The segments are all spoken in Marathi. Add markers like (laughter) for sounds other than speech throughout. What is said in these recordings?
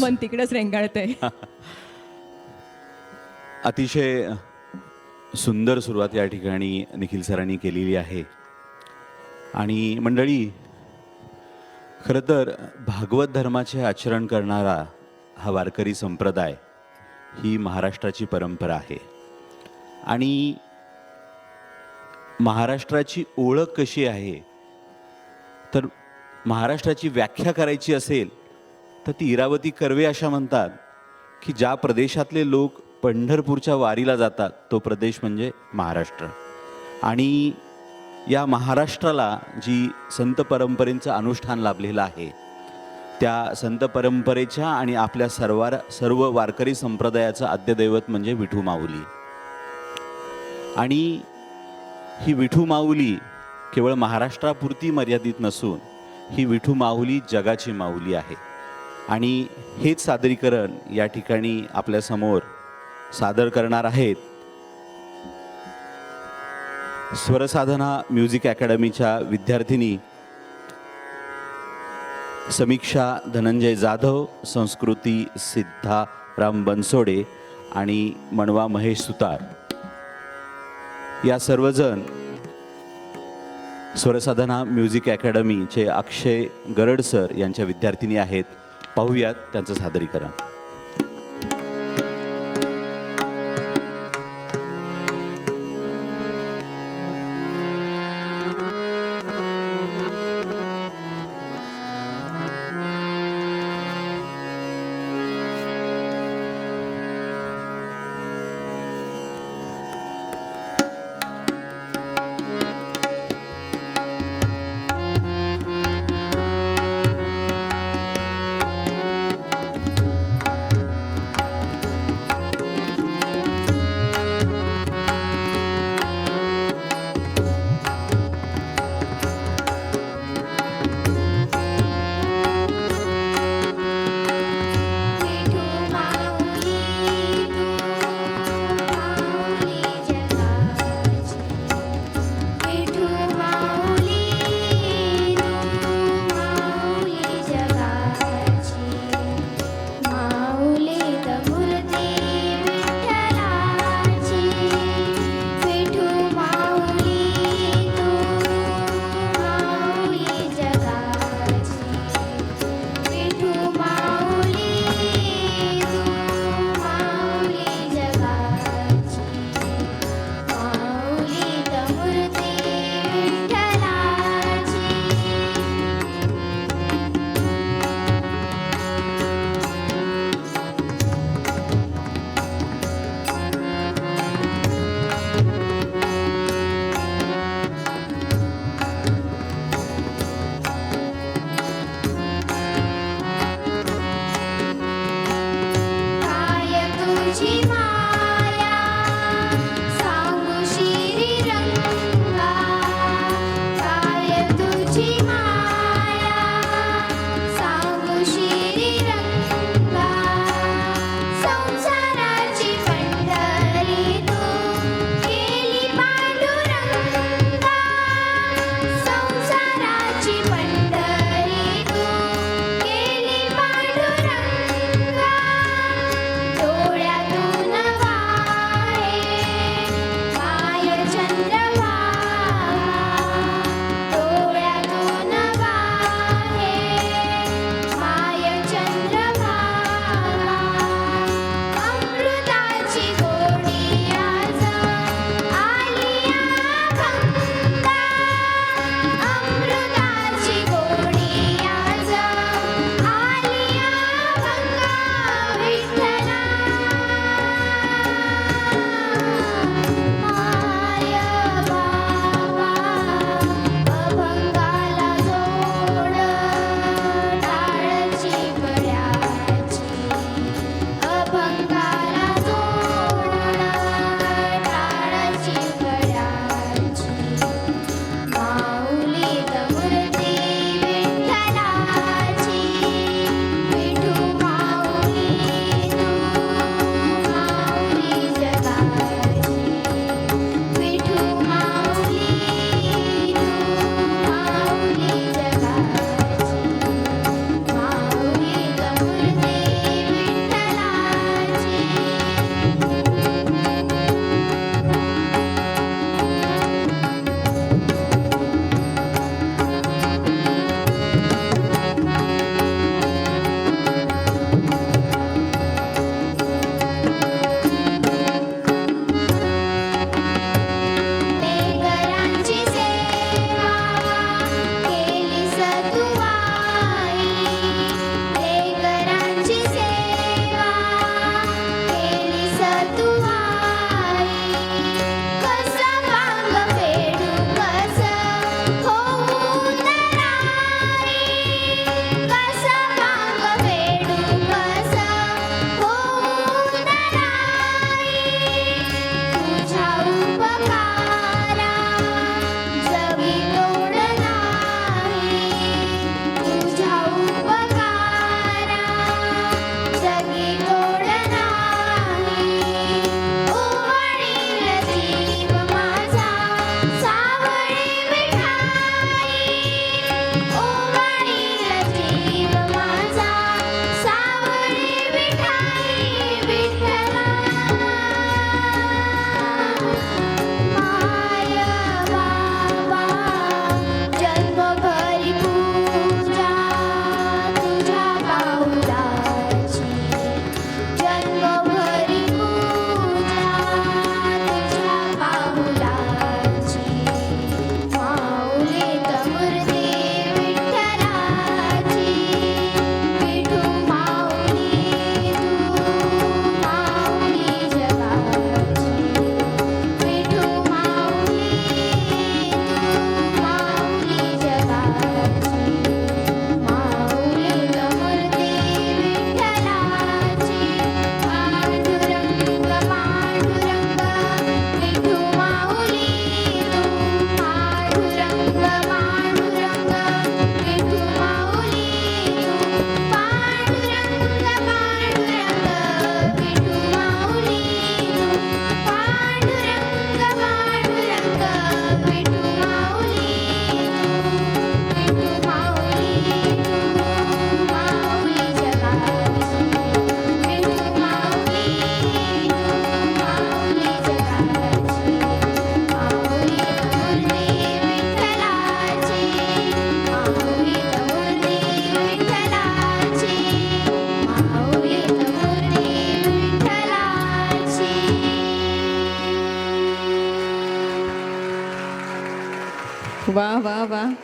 मन तिकडेच रेंगाळतंय. (laughs) अतिशय सुंदर सुरुवात या ठिकाणी निखिल सरांनी केलेली आहे. आणि मंडळी खरं तर भागवत धर्माचे आचरण करणारा हा वारकरी संप्रदाय ही महाराष्ट्राची परंपरा आहे. आणि महाराष्ट्राची ओळख कशी आहे? तर महाराष्ट्राची व्याख्या करायची असेल तर ती इरावती कर्वे अशा म्हणतात की ज्या प्रदेशातले लोक पंढरपूरच्या वारीला जातात तो प्रदेश म्हणजे महाराष्ट्र. आणि या महाराष्ट्राला जी संत परंपरेचं अनुष्ठान लाभलेलं आहे त्या संत परंपरेच्या आणि आपल्या सर्वार सर्व वारकरी संप्रदायाचं आद्यदैवत म्हणजे विठू माऊली. आणि ही विठू माऊली केवळ महाराष्ट्रापुरती मर्यादित नसून ही विठू माऊली जगाची माऊली आहे. आणि हेच सादरीकरण या ठिकाणी आपल्यासमोर सादर करणार आहेत. स्वरसाधना म्युझिक अकॅडमीच्या विद्यार्थिनी समीक्षा धनंजय जाधव संस्कृती सिद्धा राम बनसोडे आणि मणवा महेश सुतार. या सर्वजण स्वरसाधना म्युझिक अकॅडमीचे अक्षय गरड सर यांच्या विद्यार्थिनी आहेत. पाहूयात त्यांचं सादरीकरण.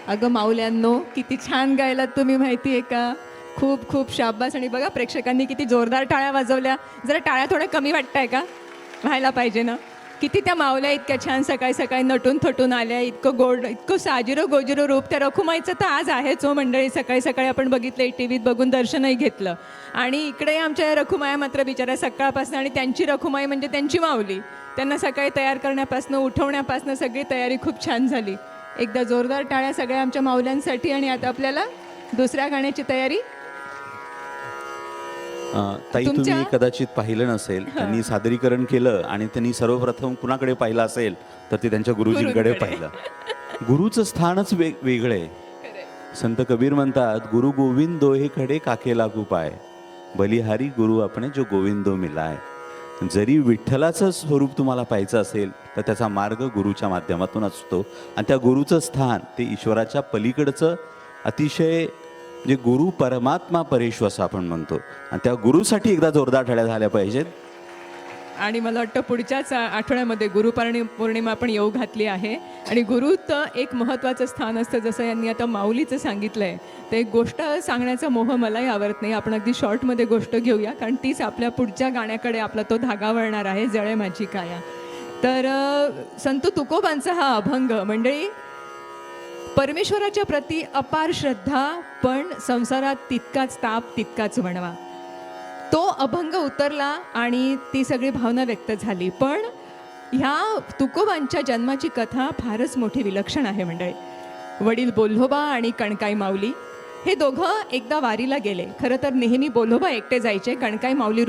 अगं माऊल्यांनो किती छान गायलात तुम्ही माहिती आहे का? खूप खूप शाबास. आणि बघा प्रेक्षकांनी किती जोरदार टाळ्या वाजवल्या. जरा टाळ्या थोड्या कमी वाटताय का? व्हायला पाहिजे ना? किती त्या मावल्या इतक्या छान सकाळी सकाळी नटून थटून आल्या. इतकं गोड इतकं साजिरं गोजिरं रूप त्या रखुमाईचं तर आज आहेच हो मंडळी. सकाळी सकाळी आपण बघितलं टी व्हीत बघून दर्शनही घेतलं. आणि इकडे आमच्या रखुमाया मात्र बिचाऱ्या सकाळपासून आणि त्यांची रखुमाई म्हणजे त्यांची माऊली. त्यांना सकाळी तयार करण्यापासून उठवण्यापासून सगळी तयारी खूप छान झाली. एकदा जोरदार टाळ्या सगळ्या आमच्या माऊल्यांसाठी आणि आता आपल्याला दुसऱ्या गाण्याची तयारी. ताई तुम्ही कदाचित पाहिलं नसेल त्यांनी सादरीकरण केलं आणि त्यांनी सर्वप्रथम कुणाकडे पाहिलं असेल तर ते त्यांच्या गुरुजींकडे. पाहिलं. गुरुचं स्थानच वेग वेगळं. आहे संत कबीर म्हणतात गुरु गोविंद दोहे खडे काके लागू पाय. बलिहारी गुरु आपणे जो गोविंदो मिलाय. जरी विठ्ठलाचं स्वरूप तुम्हाला पाहायचं असेल तर त्याचा मार्ग गुरुच्या माध्यमातून असतो. आणि त्या गुरुचं स्थान ते ईश्वराच्या पलीकडचं अतिशय जे गुरु परमात्मा परेश्व असं आपण म्हणतो. आणि त्या गुरुसाठी एकदा जोरदार ठळ्या झाल्या पाहिजेत. आणि मला वाटतं पुढच्याच आठवड्यामध्ये गुरुपौर्णि पौर्णिमा पण येऊ घातली आहे. आणि गुरुचं एक महत्त्वाचं स्थान असतं. जसं यांनी आता माऊलीचं सांगितलं आहे तर एक गोष्ट सांगण्याचा मोह मलाही आवडत नाही. आपण अगदी शॉर्टमध्ये गोष्ट घेऊया कारण तीच आपल्या पुढच्या गाण्याकडे आपला तो धागा वळणार आहे जळे माझी काया. तर संत तुकोबांचा हा अभंग मंडळी परमेश्वराच्या प्रती अपार श्रद्धा पण संसारात तितकाच ताप तितकाच वणवा. तो अभंग उतरला आणि ती सगळी भावना व्यक्त झाली. पण ह्या तुकोबांच्या जन्माची कथा फारच मोठी विलक्षण आहे मंडळी. वडील बोल्होबा आणि कणकाई माऊली हे दोघं एकदा वारीला गेले. खरं तर नेहमी बोल्होबा एकटे जायचे कणकाई माऊली